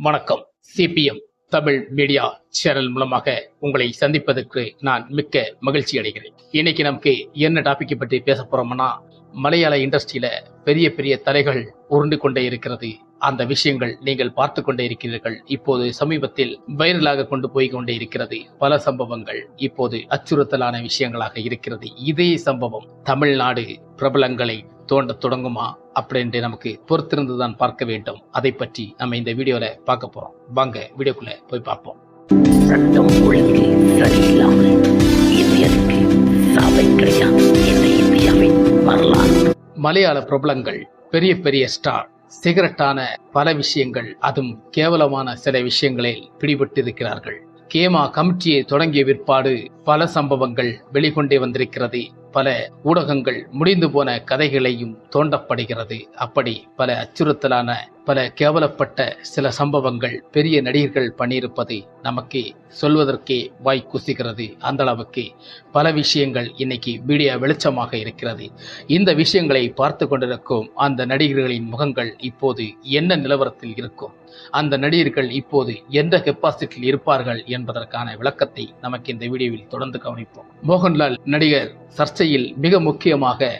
வணக்கம். CPM Tamil media channel மூலமாக உங்களை சந்திப்பதற்கு நான் மிக்க மகிழ்ச்சி அடைகிறேன். இன்னைக்கு நமக்கு என்ன டாபிக் பற்றி பேச போறோம்னா மலையாள இண்டஸ்ட்ரியில பெரிய பெரிய தலைகள் உருண்டு கொண்டே இருக்கிறது. அந்த விஷயங்கள் நீங்கள் பார்த்து கொண்டே இருக்கிறீர்கள். இப்போது சமீபத்தில் வைரலாக கொண்டு போய் கொண்டே இருக்கிறது பல சம்பவங்கள். இப்போது அச்சுறுத்தலான விஷயங்களாக இருக்கிறது. இதே சம்பவம் தமிழ்நாடு பிரபலங்களை தோண்ட தொடங்குமா அப்படின்ட்டு நமக்கு பொறுத்திருந்து தான் பார்க்க வேண்டும். அதை பற்றி நம்ம இந்த வீடியோல பார்க்க போறோம். வாங்க வீடியோக்குள்ள போய் பார்ப்போம். சட்டம் ஒழுங்கு சரியில்லாமல் இந்தியாவின் வரலாறு. மலையாள பிரபலங்கள் பெரிய பெரிய ஸ்டார் சிகரெட்டான பல விஷயங்கள் அதுவும் கேவலமான சில விஷயங்களில் பிடிபட்டிருக்கிறார்கள். கேமா கமிட்டியை தொடங்கிய விற்பாடு பல சம்பவங்கள் வெளிக்கொண்டே வந்திருக்கிறது. பல ஊடகங்கள் முடிந்து போன கதைகளையும் தோண்டப்படுகிறது. அப்படி பல அச்சுறுத்தலான பல கேவலப்பட்ட சில சம்பவங்கள் பெரிய நடிகர்கள் பண்ணியிருப்பது நமக்கு சொல்வதற்கே வாய் குசுகிறது. அந்த அளவுக்கு பல விஷயங்கள் இன்னைக்கு மீடியா வெளிச்சமாக இருக்கிறது. இந்த விஷயங்களை பார்த்து கொண்டிருக்கும் அந்த நடிகர்களின் முகங்கள் இப்போது என்ன நிலவரத்தில் இருக்கும்? அந்த நடிகர்கள் இப்போது எந்த கெப்பாசிட்டியில் இருப்பார்கள் என்பதற்கான விளக்கத்தை நமக்கு இந்த வீடியோவில் தொடர்ந்து கவனிப்போம். மோகன்லால் நடிகர் சர்ச்சையில் மிக முக்கியமாக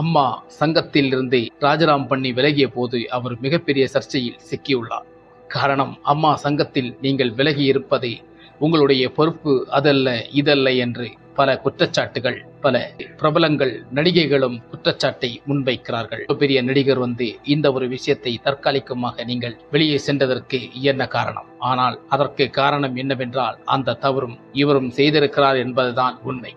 அம்மா சங்கத்தில் இருந்து ராஜராம் பண்ணி விலகிய போது அவர் மிகப்பெரிய சர்ச்சையில் சிக்கியுள்ளார். காரணம் அம்மா சங்கத்தில் நீங்கள் விலகி இருப்பது உங்களுடைய பொறுப்பு அதல்ல இதல்ல என்று பல குற்றச்சாட்டுகள் பல பிரபலங்கள் நடிகைகளும் குற்றச்சாட்டை முன்வைக்கிறார்கள். ஒரு பெரிய நடிகர் வந்து இந்த ஒரு விஷயத்தை தற்காலிகமாக நீங்கள் வெளியே சென்றதற்கு என்ன காரணம்? ஆனால் அதற்கு காரணம் என்னவென்றால் அந்த தவறும் இவரும் செய்திருக்கிறார் என்பதுதான் உண்மை.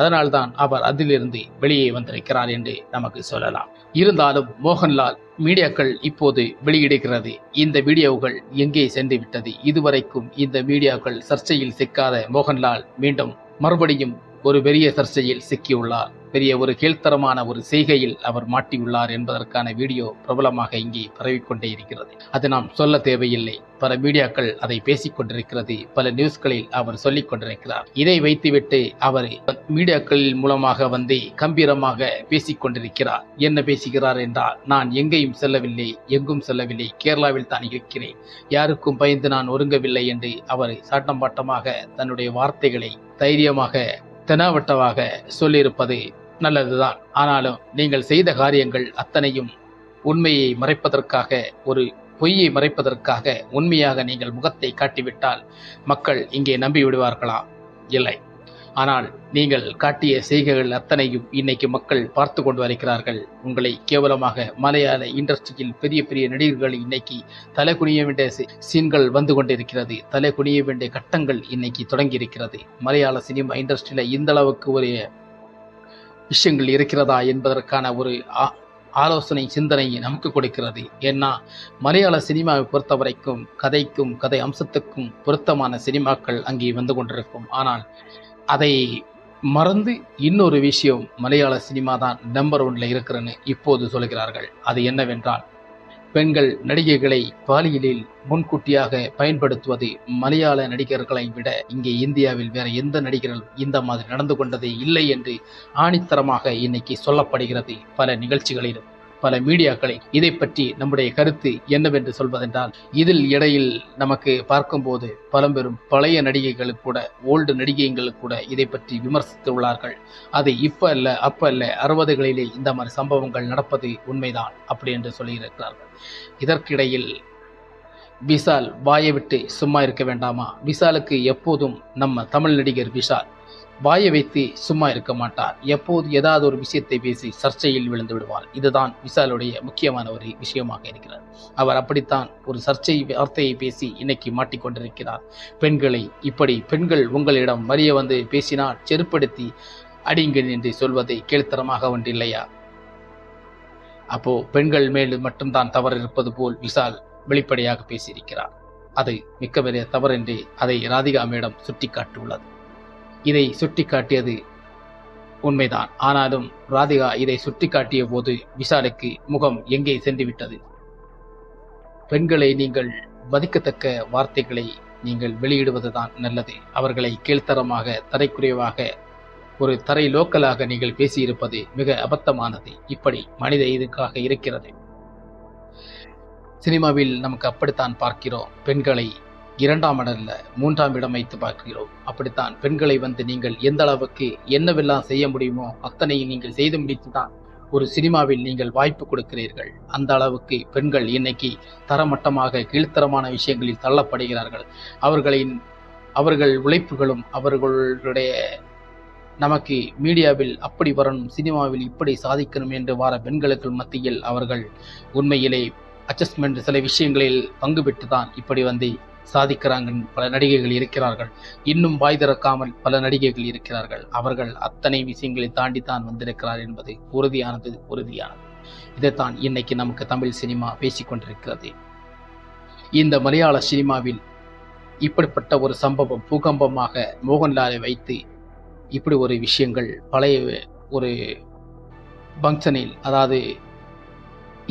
அதனால்தான் அவர் அதிலிருந்து வெளியே வந்திருக்கிறார் என்று நமக்கு சொல்லலாம். இருந்தாலும் மோகன்லால் மீடியாக்கள் இப்போது வெளியிடுகிறது இந்த வீடியோக்கள் எங்கே சென்று விட்டது இதுவரைக்கும் இந்த மீடியாக்கள் சர்ச்சையில் சிக்காத மோகன்லால் மீண்டும் மறுபடியும் ஒரு பெரிய சர்ச்சையில் சிக்கியுள்ளார். பெரிய ஒரு கீழ்த்தரமான ஒரு செய்கையில் அவர் மாட்டியுள்ளார் என்பதற்கான வீடியோ பிரபலமாக இங்கே பரவிக்கொண்டே இருக்கிறது. அது நாம் சொல்ல தேவையில்லை. பல மீடியாக்கள் அதை பேசிக் கொண்டிருக்கிறது பல நியூஸ்களில் அவர் சொல்லிக் கொண்டிருக்கிறார். இதை வைத்துவிட்டு அவர் மீடியாக்களின் மூலமாக வந்து கம்பீரமாக பேசிக் கொண்டிருக்கிறார் என்ன பேசுகிறார் என்றால் நான் எங்கேயும் செல்லவில்லை எங்கும் செல்லவில்லை கேரளாவில் தான் இருக்கிறேன். யாருக்கும் பயந்து நான் ஒருங்கவில்லை என்று அவர் சாட்டம் பாட்டமாக தன்னுடைய வார்த்தைகளை தைரியமாக தெனாவட்டமாக சொல்லியிருப்பது நல்லதுதான். ஆனாலும் நீங்கள் செய்த காரியங்கள் அத்தனையும் உண்மையை மறைப்பதற்காக ஒரு பொய்யை மறைப்பதற்காக உண்மையாக நீங்கள் முகத்தை காட்டிவிட்டால் மக்கள் இங்கே நம்பி விடுவார்களா இல்லை. ஆனால் நீங்கள் காட்டிய செய்கைகள் அத்தனையும் இன்னைக்கு மக்கள் பார்த்து கொண்டு வருகிறார்கள். உங்களை கேவலமாக மலையாள இண்டஸ்ட்ரியில் பெரிய பெரிய நடிகர்கள் இன்னைக்கு தலை குனிய வேண்டிய சீன்கள் வந்து கொண்டிருக்கிறது. தலை குனிய வேண்டிய கட்டங்கள் இன்னைக்கு தொடங்கி இருக்கிறது மலையாள சினிமா இண்டஸ்ட்ரியில் இந்த அளவுக்கு ஒரு விஷயங்கள் இருக்கிறதா என்பதற்கான ஒரு ஆ- ஆலோசனை சிந்தனையை நமக்கு கொடுக்கிறது. ஏன்னா மலையாள சினிமாவை பொறுத்த வரைக்கும் கதைக்கும் கதை அம்சத்துக்கும் பொருத்தமான சினிமாக்கள் அங்கே வந்து கொண்டிருக்கும். ஆனால் அதை மறந்து இன்னொரு விஷயம் மலையாள சினிமா தான் நம்பர் ஒன்ல இருக்கிறன்னு இப்போது சொல்கிறார்கள். அது என்னவென்றால் பெண்கள் நடிகைகளை பாலியலில் முன்கூட்டியாக பயன்படுத்துவது மலையாள நடிகர்களை விட இங்கே இந்தியாவில் வேற எந்த நடிகர்களும் இந்த மாதிரி நடந்து கொண்டதே இல்லை என்று ஆணித்தரமாக இன்னைக்கு சொல்லப்படுகிறது பல நிகழ்ச்சிகளிலும். பல மீடியாக்களில் இதை பற்றி நம்முடைய கருத்து என்னவென்று சொல்வதென்றால் இதில் இடையில் நமக்கு பார்க்கும்போது பலம்பெரும் பழைய நடிகைகளுக்கு கூட ஓல்டு நடிகைகளுக்கு கூட இதை பற்றி விமர்சித்துள்ளார்கள். அது இப்ப அல்ல அப்ப அல்ல அறுபதுகளிலே இந்த மாதிரி சம்பவங்கள் நடப்பது உண்மைதான் அப்படி என்று சொல்லியிருக்கிறார்கள். இதற்கிடையில் விஷால் வாயை விட்டு சும்மா இருக்க வேண்டாமா? விஷாலுக்கு எப்போதும் நம்ம தமிழ் நடிகர் விஷால் வாயை வைத்து சும்மா இருக்க மாட்டார். எப்போது ஏதாவது ஒரு விஷயத்தை பேசி சர்ச்சையில் விழுந்து விடுவார். இதுதான் விஷாலுடைய முக்கியமான ஒரு விஷயமாக இருக்கிறார் அவர் அப்படித்தான் ஒரு சர்ச்சை வார்த்தையை பேசி இன்னைக்கு மாட்டிக்கொண்டிருக்கிறார். பெண்களை இப்படி பெண்கள் உங்களிடம் மறிய வந்து பேசினால் செருப்படுத்தி அடிங்கள் என்று சொல்வதை கேள்த்தரமாக ஒன்றில்லையா அப்போ பெண்கள் மேல் மட்டும்தான் தவறு இருப்பது போல் விஷால் வெளிப்படையாக பேசியிருக்கிறார். அது மிக்க பெரிய தவறு என்று அதை ராதிகா மேடம் சுட்டிக்காட்டியுள்ளது. இதை சுட்டிக்காட்டியது உண்மைதான். ஆனாலும் ராதிகா இதை சுட்டிக்காட்டிய போது விஷாலுக்கு முகம் எங்கே சென்றுவிட்டது? பெண்களை நீங்கள் மதிக்கத்தக்க வார்த்தைகளை நீங்கள் வெளியிடுவதுதான் நல்லது. அவர்களை கீழ்த்தரமாக தரைக்குறைவாக ஒரு தரை லோக்கலாக நீங்கள் பேசியிருப்பது மிக அபத்தமானது. இப்படி மனித இதுக்காக இருக்கிறது. சினிமாவில் நமக்கு அப்படித்தான் பார்க்கிறோம். பெண்களை இரண்டாம் இடம்ல மூன்றாம் இடம் வைத்து பார்க்கிறோம். அப்படித்தான் பெண்களை வந்து நீங்கள் எந்த அளவுக்கு என்னவெல்லாம் செய்ய முடியுமோ அத்தனை நீங்கள் செய்து முடித்துதான் ஒரு சினிமாவில் நீங்கள் வாய்ப்பு கொடுக்கிறீர்கள். அந்த அளவுக்கு பெண்கள் இன்னைக்கு தரமட்டமாக கீழ்த்தரமான விஷயங்களில் தள்ளப்படுகிறார்கள். அவர்களின் அவர்கள் உழைப்புகளும் அவர்களுடைய நமக்கு மீடியாவில் அப்படி வரணும் சினிமாவில் இப்படி சாதிக்கணும் என்று வார பெண்களுக்கு மத்தியில் அவர்கள் உண்மையிலே அட்ஜஸ்ட்மெண்ட் சில விஷயங்களில் பங்கு பெற்று தான் இப்படி வந்து சாதிக்கிறாங்க பல நடிகைகள் இருக்கிறார்கள். இன்னும் வாய் திறக்காமல் பல நடிகைகள் இருக்கிறார்கள். அவர்கள் அத்தனை விஷயங்களை தாண்டி தான் வந்திருக்கிறார் என்பது உறுதியானது உறுதியானது. இதைத்தான் இன்னைக்கு நமக்கு தமிழ் சினிமா பேசிக்கொண்டிருக்கிறது இந்த மலையாள சினிமாவில் இப்படிப்பட்ட ஒரு சம்பவம் பூகம்பமாக மோகன்லாலை வைத்து இப்படி ஒரு விஷயங்கள் பழைய ஒரு ஃபங்க்ஷனில் அதாவது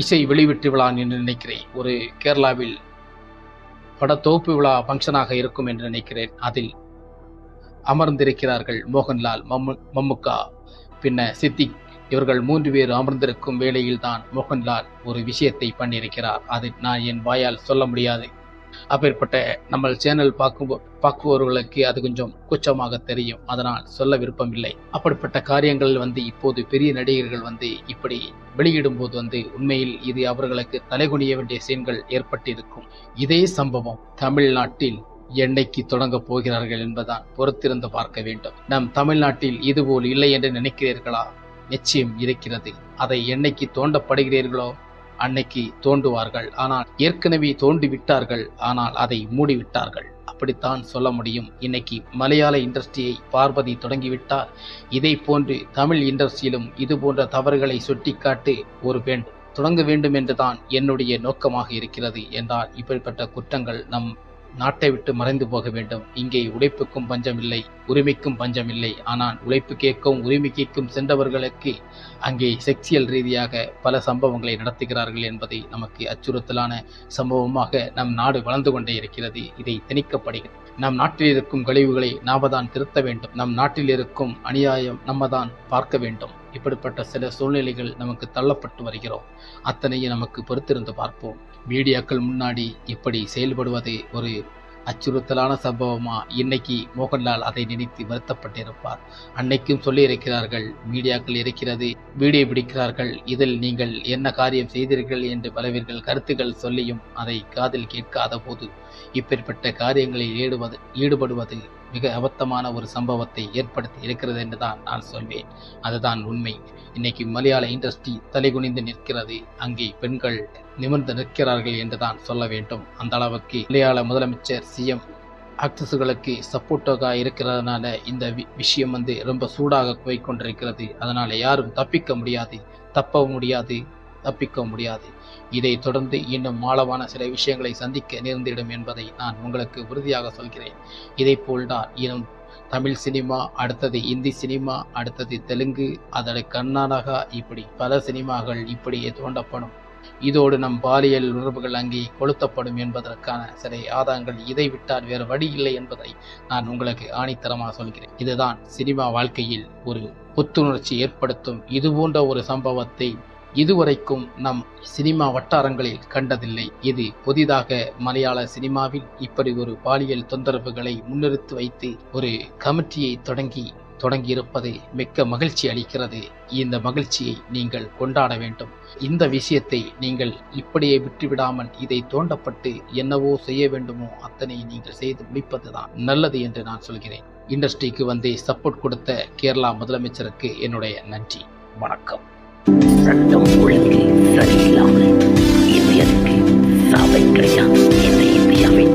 இசை வெளிவிட்டு விழா என்று நினைக்கிறேன். ஒரு கேரளாவில் படத்தொகுப்பு விழா ஃபங்க்ஷனாக இருக்கும் என்று நினைக்கிறேன். அதில் அமர்ந்திருக்கிறார்கள் மோகன்லால் மம்மு மம்முக்கா. பின்ன சித்திக் இவர்கள் மூன்று பேர் அமர்ந்திருக்கும் வேளையில் தான் மோகன்லால் ஒரு விஷயத்தை பண்ணியிருக்கிறார். அதை நான் என் வாயால் சொல்ல முடியாது. அப்பேற்பட்ட நம்ம சேனல் பார்க்கும் பார்க்குபவர்களுக்கு அது கொஞ்சம் குச்சமாக தெரியும். அதனால் சொல்ல விருப்பமில்லை. அப்படிப்பட்ட காரியங்கள் வந்து இப்போது பெரிய நடிகர்கள் வந்து இப்படி வெளியிடும் போது வந்து உண்மையில் இது அவர்களுக்கு தலைகுனிய வேண்டிய சீன்கள் ஏற்பட்டிருக்கும். இதே சம்பவம் தமிழ்நாட்டில் என்னைக்கு தொடங்கப் போகிறார்கள் என்பதான் பொறுத்திருந்து பார்க்க வேண்டும். நம் தமிழ்நாட்டில் இதுபோல் இல்லை என்று நினைக்கிறீர்களா? நிச்சயம் இருக்கிறது. அதை என்னைக்கு தோண்டப்படுகிறீர்களோ அன்னைக்கு தோண்டுவார்கள். ஆனால் ஏற்கனவே தோண்டி விட்டார்கள் ஆனால் அதை மூடிவிட்டார்கள். அப்படித்தான் சொல்ல முடியும். இன்னைக்கு மலையாள இண்டஸ்ட்ரியை பார்வதி தொடங்கிவிட்டால் இதை போன்று தமிழ் இண்டஸ்ட்ரியிலும் இது போன்ற தவறுகளை சுட்டிக்காட்டி ஒரு பெண் தொடங்க வேண்டும் என்றுதான் என்னுடைய நோக்கமாக இருக்கிறது என்றால் இப்படிப்பட்ட குற்றங்கள் நம் நாட்டை விட்டு மறைந்து போக வேண்டும். இங்கே உழைப்புக்கும் பஞ்சமில்லை உரிமைக்கும் பஞ்சமில்லை. ஆனால் உழைப்பு கேட்கும் உரிமை கேட்கும் சென்றவர்களுக்கு அங்கே செக்சியல் ரீதியாக பல சம்பவங்களை நடத்துகிறார்கள் என்பதை நமக்கு அச்சுறுத்தலான சம்பவமாக நம் நாடு வளர்ந்து கொண்டே இருக்கிறது. இதை திணிக்கப்படுகிறது. நம் நாட்டில் இருக்கும் கழிவுகளை நாம தான் திருத்த வேண்டும். நம் நாட்டில் இருக்கும் அநியாயம் நம்ம தான் பார்க்க வேண்டும். இப்படிப்பட்ட சில சூழ்நிலைகள் நமக்கு தள்ளப்பட்டு வருகிறோம். அத்தனையும் நமக்கு பொறுத்திருந்து பார்ப்போம். மீடியாக்கள் முன்னாடி இப்படி செயல்படுவது ஒரு அச்சுறுத்தலான சம்பவமா? இன்னைக்கு மோகன்லால் அதை நினைத்து வருத்தப்பட்டிருப்பார். அன்னைக்கும் சொல்லி இருக்கிறார்கள் மீடியாக்கள் இருக்கிறது வீடியோ பிடிக்கிறார்கள் இதில் நீங்கள் என்ன காரியம் செய்தீர்கள்? என்று பலவீர்கள் கருத்துக்கள் சொல்லியும் அதை காதில் கேட்காத போது இப்பேற்பட்ட காரியங்களில் ஈடுவது ஈடுபடுவது மிக அபத்தமான ஒரு சம்பவத்தை ஏற்படுத்தி இருக்கிறது என்று தான் நான் சொல்வேன். அதுதான் உண்மை. இன்னைக்கு மலையாள இண்டஸ்ட்ரி தலைகுனிந்து நிற்கிறது. அங்கே பெண்கள் நிமிர்ந்து நிற்கிறார்கள் என்று தான் சொல்ல வேண்டும். அந்த அளவுக்கு மலையாள முதலமைச்சர் சிஎம் ஆக்டர்ஸுகளுக்கு சப்போர்ட்டாக இருக்கிறதுனால இந்த வி- விஷயம் வந்து ரொம்ப சூடாக போய் கொண்டிருக்கிறது. யாரும் தப்பிக்க முடியாது தப்பவும் முடியாது. தப்பிக்க முடியாது. இதை தொடர்ந்து இன்னும் ஆழமான சில விஷயங்களை சந்திக்க நேர்ந்திடும் என்பதை நான் உங்களுக்கு உறுதியாக சொல்கிறேன். இதை போல்தான் இன்னும் தமிழ் சினிமா அடுத்தது இந்தி சினிமா அடுத்தது தெலுங்கு அதோட கர்நாடகா இப்படி பல சினிமாக்கள் இப்படியே தோண்டப்படும் இதோடு நம் பாலியல் உணர்வுகள் அங்கே கொளுத்தப்படும் என்பதற்கான சில ஆதாரங்கள் இதை விட்டால் வேறு வழி இல்லை என்பதை நான் உங்களுக்கு ஆணித்தரமாக சொல்கிறேன். இதுதான் சினிமா வாழ்க்கையில் ஒரு புத்துணர்ச்சி ஏற்படுத்தும். இது போன்ற ஒரு சம்பவத்தை இதுவரைக்கும் நம் சினிமா வட்டாரங்களில் கண்டதில்லை. இது புதிதாக மலையாள சினிமாவில் இப்படி ஒரு பாலியல் தொந்தரவுகளை முன்னிறுத்தி வைத்து ஒரு கமிட்டியை தொடங்கி தொடங்கியிருப்பது மிக்க மகிழ்ச்சி அளிக்கிறது. இந்த மகிழ்ச்சியை நீங்கள் கொண்டாட வேண்டும். இந்த விஷயத்தை நீங்கள் இப்படியே விட்டுவிடாமல் இதை தோண்டப்பட்டு என்னவோ செய்ய வேண்டுமோ அத்தனை நீங்கள் செய்து முடிப்பதுதான் நல்லது என்று நான் சொல்கிறேன். இண்டஸ்ட்ரிக்கு வந்து சப்போர்ட் கொடுத்த கேரளா முதலமைச்சருக்கு என்னுடைய நன்றி. வணக்கம். ரத்தம் பொழுதுக்கு சரியில்லாமல் இந்தியாவுக்கு சாவை கிடையாது என்ற இந்தியாவின்